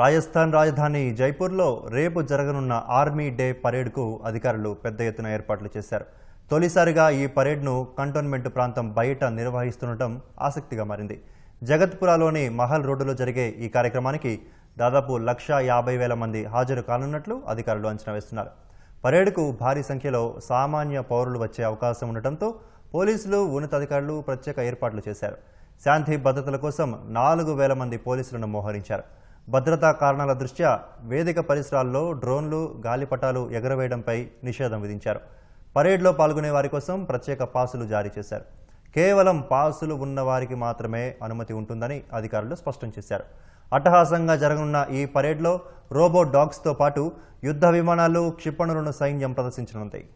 రాజస్థాన్ రాజధాని జైపూర్లో రేపు జరగనున్న ఆర్మీ డే పరేడ్కు అధికారులు పెద్ద ఎత్తున ఏర్పాట్లు చేశారు. తొలిసారిగా ఈ పరేడ్ను కంటోన్మెంట్ ప్రాంతం బయట నిర్వహిస్తుండటం ఆసక్తిగా మారింది. జగత్పురాలోని మహల్ రోడ్డులో జరిగే ఈ కార్యక్రమానికి దాదాపు లక్ష యాభై వేల మంది హాజరు కానున్నట్లు అధికారులు అంచనా వేస్తున్నారు. పరేడ్కు భారీ సంఖ్యలో సామాన్య పౌరులు వచ్చే అవకాశం ఉండటంతో పోలీసులు ఉన్నతాధికారులు ప్రత్యేక ఏర్పాట్లు చేశారు. శాంతి భద్రతల కోసం నాలుగు వేల మంది పోలీసులను మోహరించారు. భద్రతా కారణాల దృష్ట్యా వేదిక పరిసరాల్లో డ్రోన్లు గాలిపటాలు ఎగరవేయడంపై నిషేధం విధించారు. పరేడ్లో పాల్గొనే వారి కోసం ప్రత్యేక పాసులు జారీ చేశారు. కేవలం పాసులు ఉన్న వారికి మాత్రమే అనుమతి ఉంటుందని అధికారులు స్పష్టం చేశారు. అట్టహాసంగా జరగనున్న ఈ పరేడ్లో రోబో డాగ్స్తో పాటు యుద్ధ విమానాలు క్షిపణులను సైన్యం ప్రదర్శించనుంది.